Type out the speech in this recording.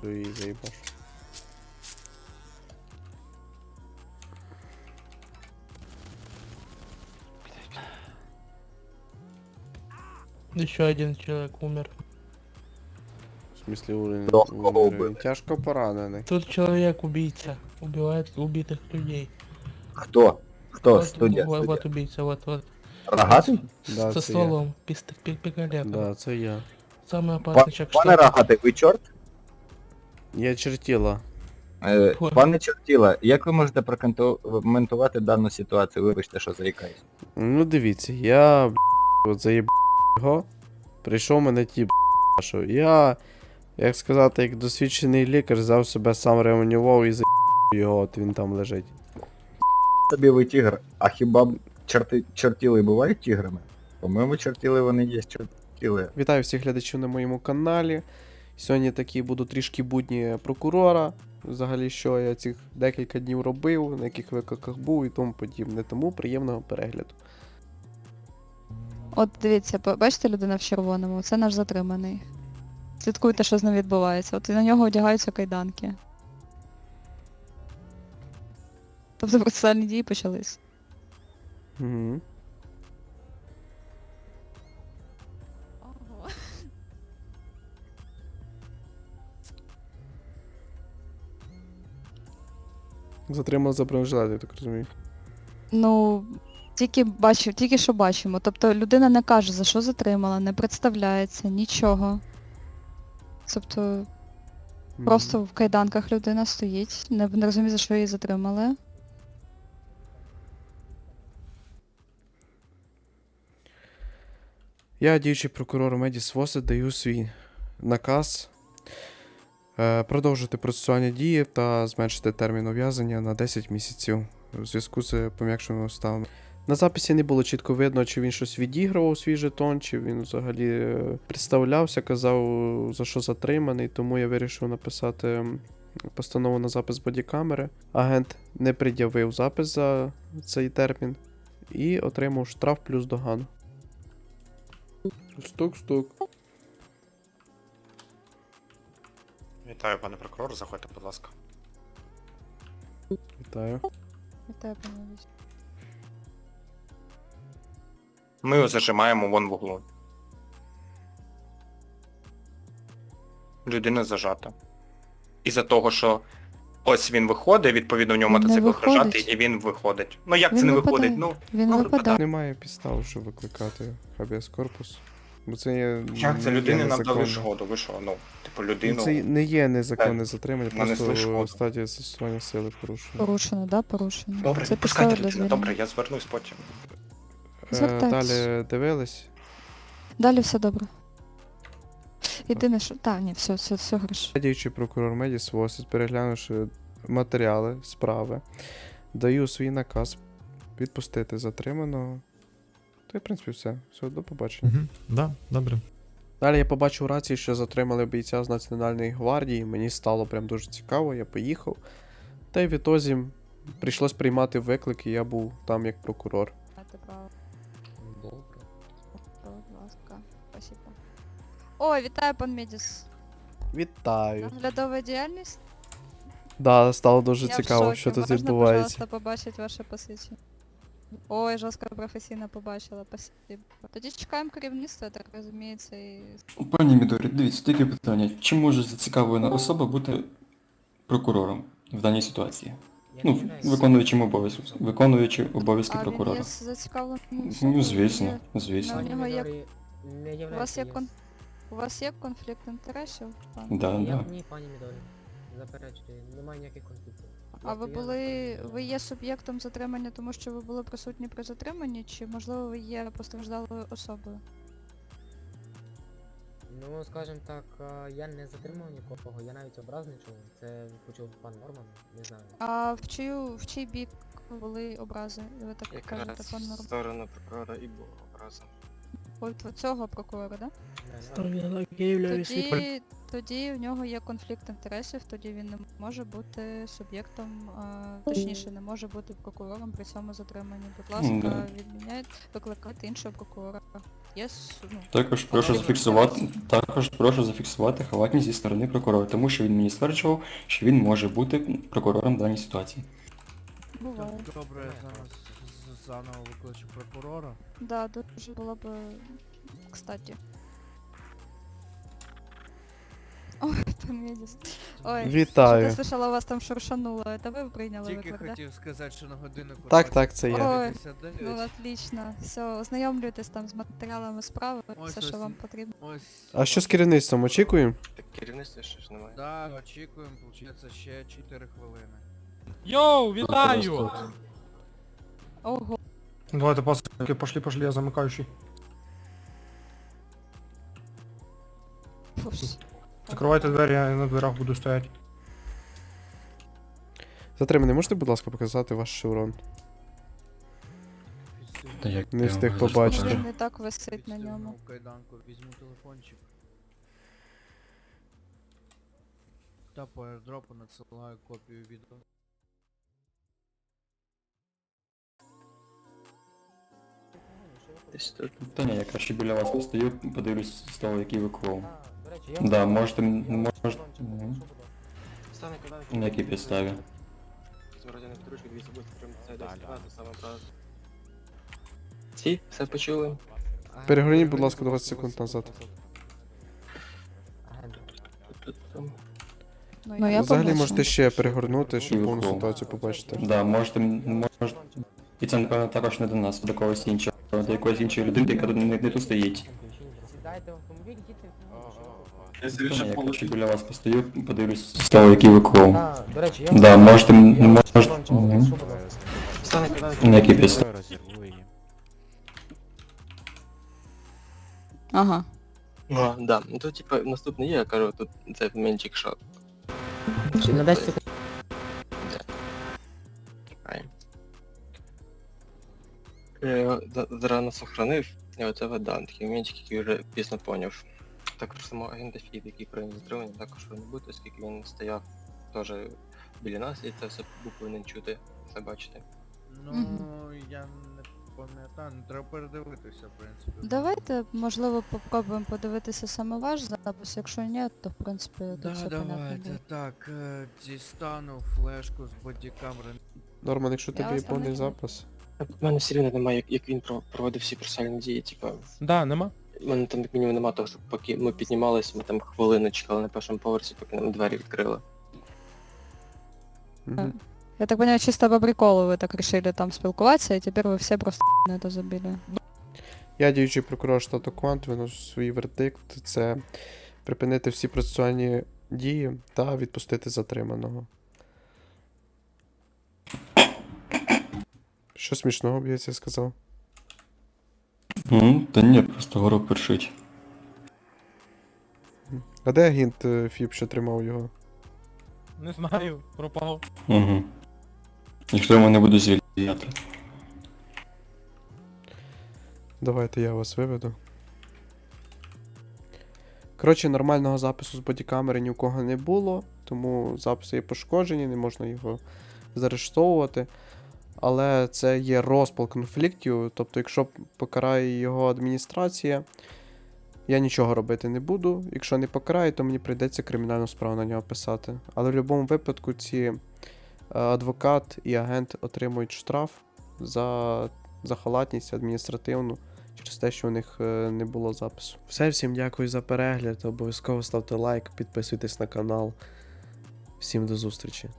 Все, її заїбаш. Еще один человек умер. В смислі уровень. Легко умер. убили. Він Тяжко поранений. Тут человек-убийца. Убивает убитых людей. Хто? Хто? вот, Студія, вот, студія. вот убийца, вот, вот. Рогатий? Да, Со це я. стволом. Пист- пи- пистолетом. Да, це я. Самый Па- опасный человек. Пане Рогатий, ви чорт? Я чертіла. Е. Пане Чортіла, як ви можете прокоментувати дану ситуацію? Вибачте, що заїкаюсь. Ну дивіться, я б**, от заїб його. Прийшов мене ті б**, що я, як сказати, як досвідчений лікар, взяв себе сам реанімував і заїб його, от він там лежить. Тобі ви тігр, а хіба б чорти, чортіли бувають тіграми? По-моєму, чортіли вони є чортіли. Вітаю всіх глядачів на моєму каналі. Сьогодні такі будуть трішки будні прокурора. Взагалі, що я цих декілька днів робив, на яких викликах був і тому подібне. Тому приємного перегляду. От дивіться, бачите людина в червоному, це наш затриманий. Слідкуйте, що з ним відбувається. От і на нього одягаються кайданки. Тобто процесуальні дії почались. Угу. Затримав за бронежилет, я так розумію. Ну, тільки бачу, тільки що бачимо. Тобто людина не каже, за що затримала, не представляється, нічого. Тобто просто в кайданках людина стоїть, не, не розуміє, за що її затримали. Я, діючий прокурор Медіс Воси, даю свій наказ продовжити процесуальні дії та зменшити термін ув'язнення на 10 місяців у зв'язку з пом'якшеними обставинами. На записі не було чітко видно, чи він щось відігрував свій жетон, чи він взагалі е, представлявся, казав, за що затриманий, тому я вирішив написати постанову на запис бодікамери. Агент не пред'явив запис за цей термін і отримав штраф плюс догану. Стук-стук. Вітаю, пане прокурор, заходьте, будь ласка. Вітаю. Вітаю, пане Віч. Ми його зажимаємо вон в углу. Людина зажата. Із-за того, що ось він виходить, відповідно в Він не мотоцикл виходить. прижатий, і він виходить. Ну як Він це не випадає. виходить? Ну, Він ну, випадає. Немає підстав, щоб викликати хабіас корпус. Бо це є. як це не є нам дали незаконне. шкоду? Ви що, ну, типу, Ну, людину. Це не є незаконне Так, затримання, нанесли просто шкоду. стадія застосування сили порушення. Порушено, да, порушено. Добре, Це підстава для людину, звільнення. добре, я звернусь потім. Е, Звертайтесь. Далі дивились. Далі все добре. Єдине, що. Та, ні, все, все, все хорошо. Діючий прокурор Медіс Восис, переглянувши матеріали справи, даю свій наказ відпустити затриманого. То, в принципі, все. Все, до побачення. Угу, да, добре. Далі я побачив рації, що затримали бійця з Національної гвардії. Мені стало прям дуже цікаво, я поїхав. Та й в ітозі прийшлось приймати виклик, і я був там як прокурор. Добре. Будь ласка, спасибо. О, вітаю, пан Медіс. Вітаю! Наглядова діяльність? Да, стало дуже Я в цікаво, шокі. що тут Можна, відбувається. пожалуйста, побачити ваше посвідчення? Ой, жорстко професійно побачила, спасибо. Тоді чекаємо керівництва, так розуміється, і Пані Мідорі, дивіться, таке питання. Чи може зацікавлена особа бути прокурором в даній ситуації? Ну, виконуючим обов'язки, виконуючи обов'язки а він прокурора. є зацікавленим Ну, звісно, звісно. Ну, у нього є- не У вас є кон... У вас є конфлікт інтересів? пан? Да, Я да. ні, пані Мідорі. Заперечую, немає ніяких конфліктів. А ви були. Ви є суб'єктом затримання, тому що ви були присутні при затриманні, чи можливо ви є постраждалою особою? Ну, скажімо так, я не затримав нікого, я навіть образ не чув. Це почув пан Норман, не знаю. А в чию в чий бік були образи? Ви так кажете, пан Норм? сторону прокурора і був образом. От цього прокурора, да? Я Тоді Тоді в нього є конфлікт інтересів, тоді він не може бути суб'єктом, а, точніше, не може бути прокурором при цьому затриманні. Будь ласка, да. відміняйте, викликати іншого прокурора. Є с- ну, Також прошу зафіксувати, також прошу зафіксувати халатність зі сторони прокурора, тому що він мені стверджував, що він може бути прокурором в даній ситуації. буває. Добре, зараз заново викличу прокурора. Да, дуже було б кстати. Ой, Вітаю. Я слышала, у вас там шуршануло. Это ви прийняли Тільки виклик, да? хотів сказати, що на годиннику Так, так, це я. Ой, 20:59. Ну, отлично. Все, ознайомлюйтесь там з матеріалами справи, Ось, все, що ось. вам потрібно. Ось. А що з керівництвом очікуємо? Так керівництва ще ж немає. Так, очікуємо, виходить, ще 4 хвилини. Йоу, вітаю! Ого, Давайте, пацаны, пошли, пошли, я замыкающий. фуш. Закрывайте двери, я на дверях буду стоять. Затриманий, можете, будь ласка, показати ваш шеврон? Та як Не я встиг вам зараз побачити. покажу. Він не так висить на ньому. Відстегнув кайданку, візьму телефончик. Та по аірдропу надсилаю копію відео. Десь тут. Та ні, я краще біля вас постою, подивлюсь з того, який ви клоун. До речі, я... Да, можете, можете, Мгм. Стане на якій підставі. Зворотяних подружки 208 прим. Це 10 саме правда. Всі? Все почули? Перегорніть, будь ласка, 20 секунд назад. Тут там. Ну я Взагалі побачу. можете ще перегорнути, щоб повну ситуацію побачити. Да, можете, можете. І це, напевно, також не до нас, а до когось іншого, до якоїсь іншої людини, яка тут не, не тут стоїть. Сідайте в автомобіль, їдьте. Та ні, я біля вас постою, подивлюсь з який ви клоун. А, до речі, я... Да, можете, я можете, Мгм. якщо, ласка. Стане кайданки. на якій підставі. Ага. А, да. Ну тут типа наступний є, я кажу, тут це менчик шот. На 10 секунд. Я його зарано сохранив, і оце вода, такий моментик, який вже пізно поняв. Також самого агента Фід, який прийняв затримання, також не будете, оскільки він стояв теж біля нас і це все був повинен чути, все бачити. Ну, я не пам'ятаю, ну треба передивитися, в принципі. Давайте, можливо, попробуємо подивитися саме ваш запис. Якщо ні, то в принципі тут Да, все понятно давайте. буде. Так, е, дістану флешку з бодікамери. Норман, якщо Я тобі вас повний не запис. У мене все рівно немає, як, як він проводив всі процесуальні дії, типа. Да, нема? У мене там як мінімум нема того, що поки ми піднімались, ми там хвилину чекали на першому поверсі, поки нам двері відкрили. Мгм. Я так понимаю, чисто по приколу ви так решили там спілкуватися, і тепер ви всі просто на це забили. Я діючий прокурор штату Квант, виношу свій вердикт. Це припинити всі процесуальні дії та відпустити затриманого. Що смішного б я це сказав? М, Та ні, просто гору першить. А де агент е, ФІП, що тримав його? Не знаю, пропав. Угу. Ніхто йому не буде звільняти. Давайте я вас виведу. Коротше, нормального запису з бодікамери ні у кого не було, тому записи є пошкоджені, не можна його заарештовувати. Але це є розпал конфліктів, тобто, якщо покарає його адміністрація, я нічого робити не буду. Якщо не покарає, то мені прийдеться кримінальну справу на нього писати. Але в будь-якому випадку ці е, адвокат і агент отримують штраф за за халатність адміністративну через те, що у них е, не було запису. Все, всім дякую за перегляд. Обов'язково ставте лайк, підписуйтесь на канал. Всім до зустрічі.